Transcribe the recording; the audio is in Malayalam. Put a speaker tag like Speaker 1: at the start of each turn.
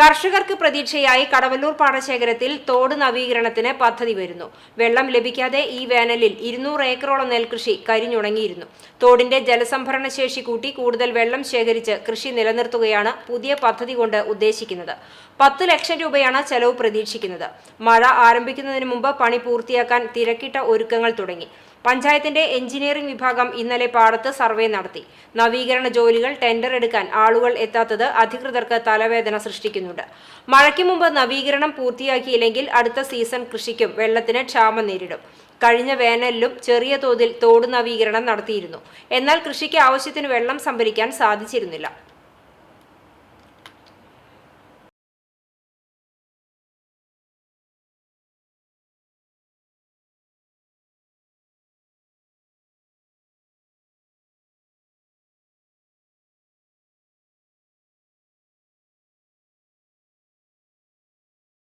Speaker 1: കർഷകർക്ക് പ്രതീക്ഷയായി കടവല്ലൂർ പാടശേഖരത്തിൽ തോട് നവീകരണത്തിന് പദ്ധതി വരുന്നു. വെള്ളം ലഭിക്കാതെ ഈ വേനലിൽ ഇരുന്നൂറ് ഏക്കറോളം നെൽകൃഷി കരിഞ്ഞുണങ്ങിയിരുന്നു. തോടിന്റെ ജലസംഭരണ ശേഷി കൂട്ടി കൂടുതൽ വെള്ളം ശേഖരിച്ച് കൃഷി നിലനിർത്തുകയാണ് പുതിയ പദ്ധതി കൊണ്ട് ഉദ്ദേശിക്കുന്നത്. പത്ത് ലക്ഷം രൂപയാണ് ചെലവ് പ്രതീക്ഷിക്കുന്നത്. മഴ ആരംഭിക്കുന്നതിന് മുമ്പ് പണി പൂർത്തിയാക്കാൻ തിരക്കിട്ട ഒരുക്കങ്ങൾ തുടങ്ങി. പഞ്ചായത്തിന്റെ എഞ്ചിനീയറിംഗ് വിഭാഗം ഇന്നലെ പാടത്ത് സർവേ നടത്തി. നവീകരണ ജോലികൾ ടെൻഡർ എടുക്കാൻ ആളുകൾ എത്താത്തത് അധികൃതർക്ക് തലവേദന സൃഷ്ടിക്കുന്നുണ്ട്. മഴയ്ക്ക് മുമ്പ് നവീകരണം പൂർത്തിയാക്കിയില്ലെങ്കിൽ അടുത്ത സീസൺ കൃഷിക്കും വെള്ളത്തിന് ക്ഷാമം നേരിടും. കഴിഞ്ഞ വേനലിലും ചെറിയ തോതിൽ തോട് നവീകരണം നടത്തിയിരുന്നു. എന്നാൽ കൃഷിക്ക് ആവശ്യത്തിന് വെള്ളം സംഭരിക്കാൻ സാധിച്ചിരുന്നില്ല.